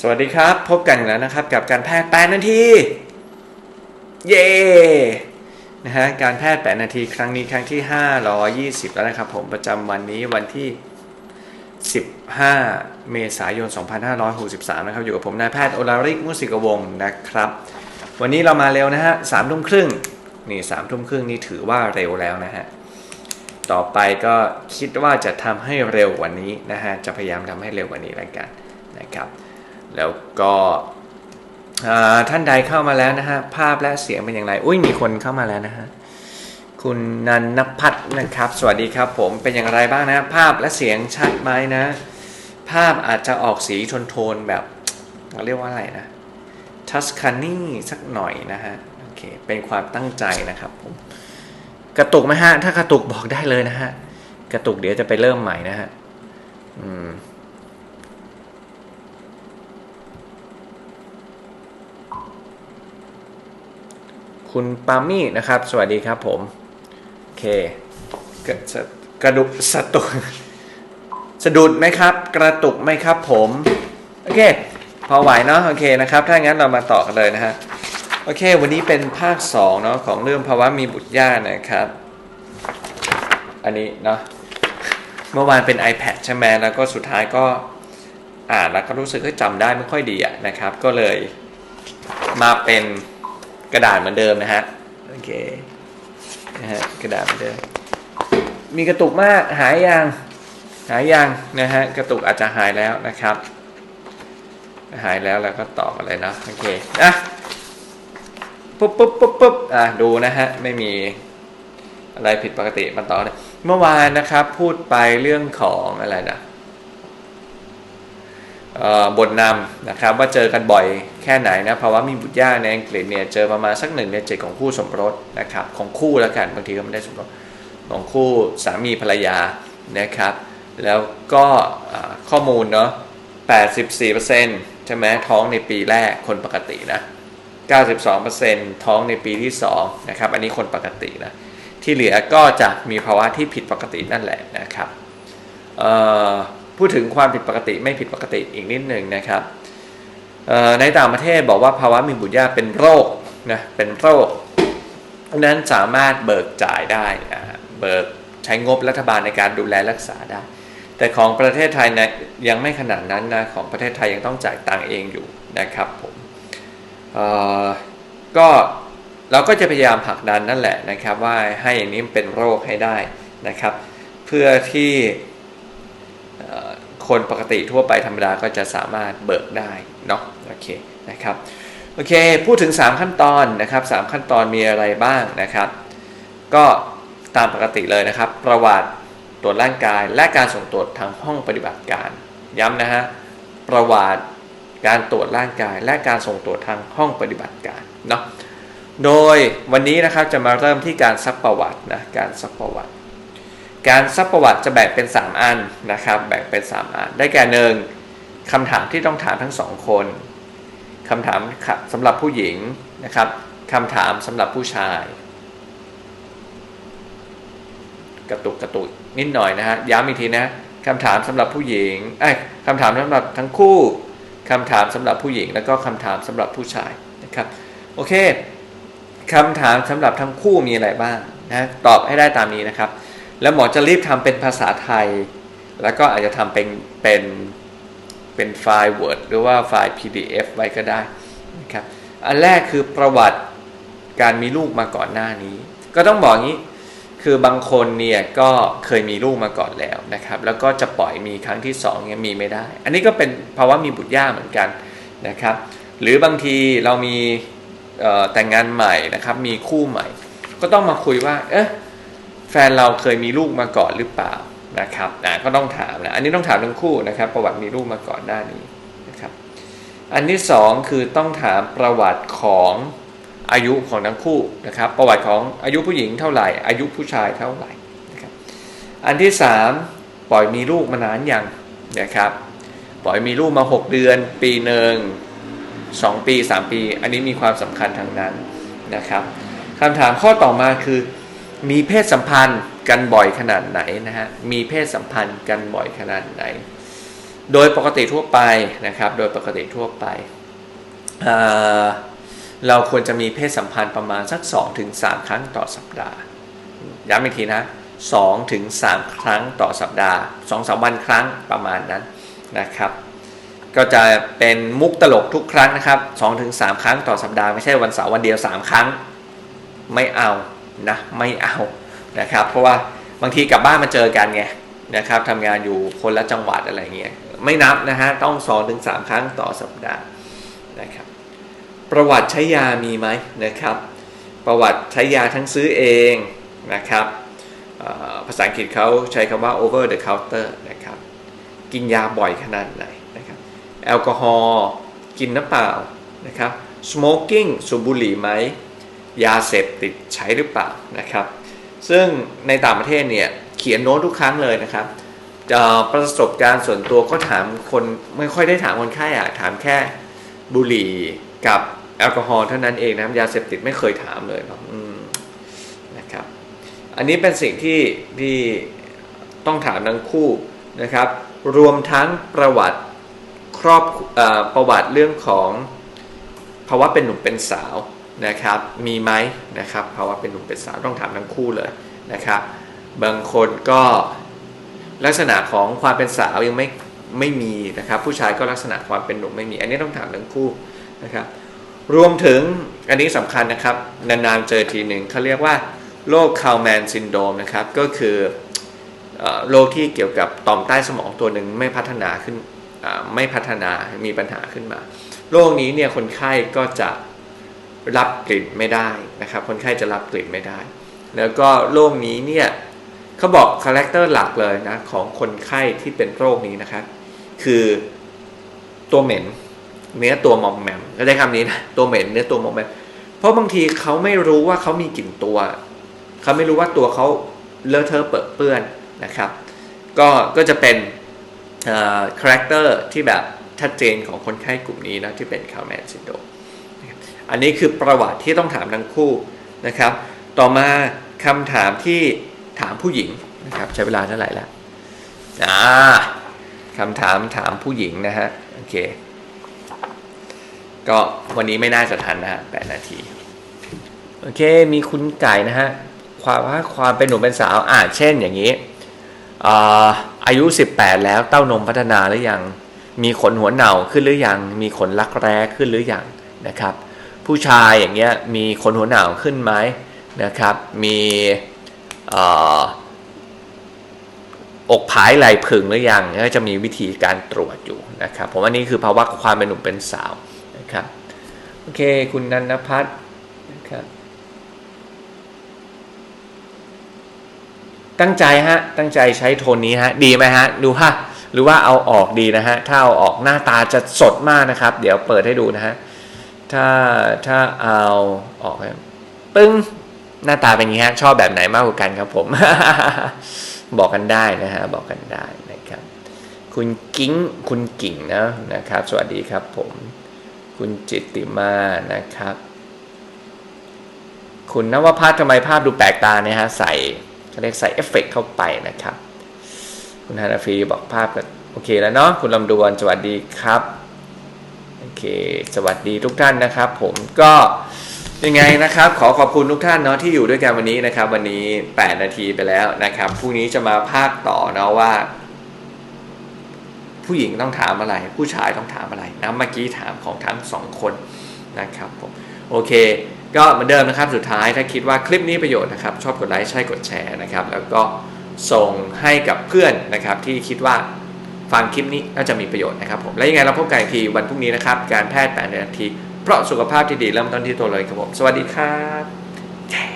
สวัสดีครับ พบกันอีกแล้วนะครับ กับการแพทย์ 8 นาที เย้นะฮะการแพทย์ 8 นาที ครั้งนี้ครั้งที่ 520 แล้วนะครับ ผมประจำวันนี้วันที่ 15 เมษายน 2563 นะครับ อยู่กับผมนายแพทย์โอลาริกมุสิกวงศ์นะครับ วันนี้เรามาเร็วนะฮะสามทุ่มครึ่งนี่สามทุ่มครึ่งนี่ถือว่าเร็วแล้วนะฮะต่อไปก็คิดว่าจะทำให้เร็วกว่านี้นะฮะจะพยายามทำให้เร็วกว่านี้แล้วกันนะครับ แล้วก็ท่านใดเข้ามาแล้วนะฮะ ภาพและเสียงเป็นอย่างไร อุ้ยมีคนเข้ามาแล้วนะฮะ คุณนันนพัฒน์นะครับ สวัสดีครับผม เป็นอย่างไรบ้างนะ ภาพและเสียงชัดไหมนะ ภาพอาจจะออกสีโทนๆแบบเราเรียกว่าอะไรนะ ทัสคานีสักหน่อยนะฮะ โอเค เป็นความตั้งใจนะครับผม กระตุกไหมฮะ ถ้ากระตุกบอกได้เลยนะฮะ กระตุกเดี๋ยวจะไปเริ่มใหม่นะฮะ อืม คุณปามี่นะครับ สวัสดีครับผม โอเค กระดุกสะตุกสะดุดไหมครับ กระตุกไหมครับผม โอเค พอไหวเนาะ โอเคนะครับ ถ้างั้นเรามาต่อกันเลยนะฮะ โอเค วันนี้เป็นภาค2เนาะของเรื่องภาวะมีบุตรยากนะครับ อันนี้เนาะ เมื่อวานเป็น iPad ใช่ไหมแล้วก็สุดท้ายก็อ่านแล้วก็รู้สึกว่าจำได้ไม่ค่อยดีอะนะครับ ก็เลยมาเป็น กระดาษเหมือนเดิมนะฮะโอเคนะฮะกระดาษเหมือนเดิม มีกระตุกมากหายยังหายยังนะฮะกระตุกอาจจะหายแล้วนะครับ หายแล้วแล้วก็ต่อกันเลยเนาะโอเคอะปุ๊บปุ๊บปุ๊บปุ๊บอะดูนะฮะไม่มีอะไรผิดปกติมาต่อเลยเมื่อวานนะครับพูดไปเรื่องของอะไรนะเอ่อ บทนำนะครับว่าเจอกันบ่อยแค่ไหนนะภาวะมีบุตรยากในอังกฤษเนี่ยเจอประมาณสักหนึ่งในเจ็ดของคู่สมรสนะครับของคู่แล้วกันบางทีก็ไม่ได้สมรสของคู่สามีภรรยานะครับ แล้วก็ข้อมูลเนาะ84%ใช่ไหมท้องในปีแรกคนปกตินะ 92%ท้องในปีที่2นะครับอันนี้คนปกตินะที่เหลือก็จะมีภาวะที่ผิดปกตินั่นแหละนะครับเอ่อ พูดถึงความผิดปกติไม่ผิดปกติอีกนิดหนึ่งนะครับในต่างประเทศบอกว่าภาวะมีบุตรยากเป็นโรคนะเป็นโรคดังนั้นสามารถเบิกจ่ายได้เบิกใช้งบรัฐบาลในการดูแลรักษาได้ แต่ของประเทศไทยนะยังไม่ขนาดนั้นนะของประเทศไทยยังต้องจ่ายตังเองอยู่นะครับผมก็เราก็จะพยายามผลักดันนั่นแหละนะครับว่าให้อันนี้เป็นโรคให้ได้นะครับ เพื่อที่ คนปกติทั่วไปธรรมดาก็จะสามารถเบิกได้เนาะโอเคนะครับโอเค พูดถึง 3 ขั้นตอนนะครับ 3 ขั้นตอนมีอะไรบ้างนะครับ ก็ตามปกติเลยนะครับ ประวัติตรวจร่างกาย และการส่งตรวจทางห้องปฏิบัติการ ย้ำนะฮะประวัติการตรวจร่างกาย และการส่งตรวจทางห้องปฏิบัติการเนาะโดยวันนี้นะครับจะมาเริ่มที่การซักประวัตินะการซักประวัติ การซักประวัติจะแบ่งเป็น 3 อันนะครับ แบ่งเป็น 3 อัน ได้แก่หนึ่งคำถามที่ต้องถามทั้งสองคนคำถามสำหรับผู้หญิงนะครับคำถามสำหรับผู้ชาย กระตุกกระตุกนิดหน่อยนะฮะย้ำอีกทีนะคำถามสำหรับผู้หญิงเอ้คำถามสำหรับทั้งคู่คำถามสำหรับผู้หญิง แล้วก็คำถามสำหรับผู้ชายนะครับโอเคคำถามสำหรับทั้งคู่มีอะไรบ้างนะตอบให้ได้ตามนี้นะครับ แล้วหมอจะรีบทำเป็นภาษาไทย แล้วก็อาจจะทำเป็นเป็นเป็นไฟล์ Word หรือว่าไฟล์ PDF ไว้ก็ได้นะครับอันแรกคือประวัติการมีลูกมาก่อนหน้านี้ ก็ต้องบอกงี้คือบางคนเนี่ยก็เคยมีลูกมาก่อนแล้วนะครับแล้วก็จะปล่อยมีครั้งที่2เนี่ยมีไม่ได้ อันนี้ก็เป็นภาวะมีบุตรยากเหมือนกันนะครับหรือบางทีเรามีแต่งงานใหม่นะครับมีคู่ใหม่ ก็ต้องมาคุยว่าเอ๊ะ แฟนเราเคยมีลูกมาก่อนหรือเปล่านะครับนะก็ต้องถามนะอันนี้ต้องถามทั้งคู่นะครับ ประวัติมีลูกมาก่อนหน้านี้นะครับ อันที่สองคือต้องถามประวัติของอายุของทั้งคู่นะครับ ประวัติของอายุผู้หญิงเท่าไหร่ อายุผู้ชายเท่าไหร่นะครับ อันที่สามปล่อยมีลูกมานานยังนะครับ ปล่อยมีลูกมา 6 เดือน ปีหนึ่ง2ปี 3 ปี อันนี้มีความสำคัญทางนั้นนะครับคำถามข้อต่อมาคือ มีเพศสัมพันธ์กันบ่อยขนาดไหนนะฮะ มีเพศสัมพันธ์กันบ่อยขนาดไหน โดยปกติทั่วไปนะครับ โดยปกติทั่วไปเเราควรจะมีเพศสัมพันธ์ประมาณสัก 2-3 ครั้งต่อสัปดาห์ ย้ำอีกทีนะ2ถึง3ครั้งต่อสัปดาห์2 3วันครั้งประมาณนั้นนะครับก็จะเป็นมุกตลกทุกครั้งนะครับ2ถึง3ครั้งต่อสัปดาห์ไม่ใช่วันเสาร์วันเดียว 3 ครั้ง ไม่เอา นะไม่เอานะครับ เพราะว่าบางทีกลับบ้านมาเจอกันไงนะครับทำงานอยู่คนละจังหวัดอะไรเงี้ยไม่นับนะฮะต้อง2ถึง3ครั้งต่อสัปดาห์นะครับประวัติใช้ยามีไหมนะครับ ประวัติใช้ยาทั้งซื้อเองนะครับภาษาอังกฤษเขาใช้คำว่า over the counter นะครับกินยาบ่อยขนาดไหนนะครับแอลกอฮอล์กินน้ำเปล่านะครับ smoking สูบบุหรี่ไหม ยาเสพติดใช้หรือเปล่านะครับ ซึ่งในต่างประเทศเนี่ยเขียนโน้ตทุกครั้งเลยนะครับประสบการณ์ส่วนตัวก็ถามคนไม่ค่อยได้ถามคนไข้อะถามแค่บุหรี่กับแอลกอฮอล์เท่านั้นเองนะยาเสพติดไม่เคยถามเลยเนาะนะครับ อันนี้เป็นสิ่งที่ที่ต้องถามทั้งคู่นะครับ รวมทั้งประวัติครอบอประวัติเรื่องของภาวะเป็นหนุ่มเป็นสาว นะครับมีไหมนะครับภาวะเป็นหนุ่มเป็นสาวต้องถามทั้งคู่เลยนะครับบางคนก็ลักษณะของความเป็นสาวยังไม่ไม่มีนะครับ ผู้ชายก็ลักษณะความเป็นหนุ่มไม่มี อันนี้ต้องถามทั้งคู่นะครับรวมถึงอันนี้สำคัญนะครับ นานๆเจอทีหนึ่งเขาเรียกว่าโรคคาวแมนซินโดมนะครับ ก็คืออโรคที่เกี่ยวกับต่อมใต้สมองตัวหนึ่งไม่พัฒนาขึ้นไม่พัฒนามีปัญหาขึ้นมาโรคนี้เนี่ยคนไข้ก็จะ รับกลิ่นไม่ได้นะครับ คนไข้จะรับกลิ่นไม่ได้ แล้วก็โรคนี้เนี่ยเขาบอกคาแรคเตอร์หลักเลยนะของคนไข้ที่เป็นโรคนี้นะครับ คือตัวเหม็น เนื้อตัวมอมแมมก็ได้คำนี้นะตัวเหม็นเนื้อตัวมอมแมมเพราะบางทีเขาไม่รู้ว่าเขามีกลิ่นตัวเขาไม่รู้ว่าตัวเขาเลอะเทอะเปื้อนเปื้อนนะครับ ก็ก็จะเป็นคาแรคเตอร์ที่แบบชัดเจนของคนไข้กลุ่มนี้นะที่เป็นคาร์แมนซินโดม อันนี้คือประวัติที่ต้องถามทั้งคู่นะครับ ต่อมาคำถามที่ถามผู้หญิงนะครับใช้เวลาเท่าไหร่แล้วอ่าคำถามถามผู้หญิงนะฮะโอเค ก็วันนี้ไม่น่าจะทันนะฮะแปดนาทีโอเคมีคุณไก่นะฮะความว่าความเป็นหนุ่มเป็นสาวอ่าเช่นอย่างนี้อาอายุ 18 แล้วเต้านมพัฒนาหรือยัง มีขนหัวเหน่าขึ้นหรือยัง มีขนรักแร้ขึ้นหรือยังนะครับ ผู้ชายอย่างเงี้ยมีขนหัวหน่าขึ้นไหมนะครับ มีอกผายไหลผึ่งหรือยังก็จะมีวิธีการตรวจอยู่นะครับผมว่านี่คือภาวะความเป็นหนุ่มเป็นสาวนะครับโอเคคุณนันพัฒน์นะครับตั้งใจฮะตั้งใจใช้โทนนี้ฮะดีไหมฮะดูฮะหรือว่าเอาออกดีนะฮะถ้าเอาออกหน้าตาจะสดมากนะครับ เดี๋ยวเปิดให้ดูนะฮะ ถ้าถ้าเอาออกปึ้งหน้าตาเป็นอย่างนี้ฮะชอบแบบไหนมากกว่ากันครับผม บอกกันได้นะฮะบอกกันได้นะครับ คุณกิ้งคุณกิ่งนะนะครับ สวัสดีครับผม คุณจิตติมานะครับ คุณนวพัฒน์ทำไมภาพดูแปลกตาเนี่ยฮะใส่เขาเรียกใส่เอฟเฟกต์เข้าไปนะครับ คุณฮานาฟีบอกภาพก็โอเคแล้วเนาะคุณลำดวนสวัสดีครับ โอเค สวัสดีทุกท่านนะครับ ผมก็ยังไงนะครับ ขอขอบคุณทุกท่านเนาะที่อยู่ด้วยกันวันนี้นะครับ วันนี้ 8 นาทีไปแล้วนะครับพรุ่งนี้จะมาภาคต่อเนาะว่า ผู้หญิงต้องถามอะไร ผู้ชายต้องถามอะไรนะเมื่อกี้ถามของทั้งสองคนนะครับผมโอเค ก็เหมือนเดิมนะครับสุดท้ายถ้าคิดว่าคลิปนี้ประโยชน์นะครับ ชอบกดไลค์ใช่กดแชร์นะครับ แล้วก็ส่งให้กับเพื่อนนะครับที่คิดว่า ฟังคลิปนี้น่าจะมีประโยชน์นะครับผม และยังไงเราพบกันอีกทีวันพรุ่งนี้นะครับ การแพทย์แปดนาที เพราะสุขภาพที่ดีเริ่มต้นที่ตัวเลยครับผม สวัสดีครับ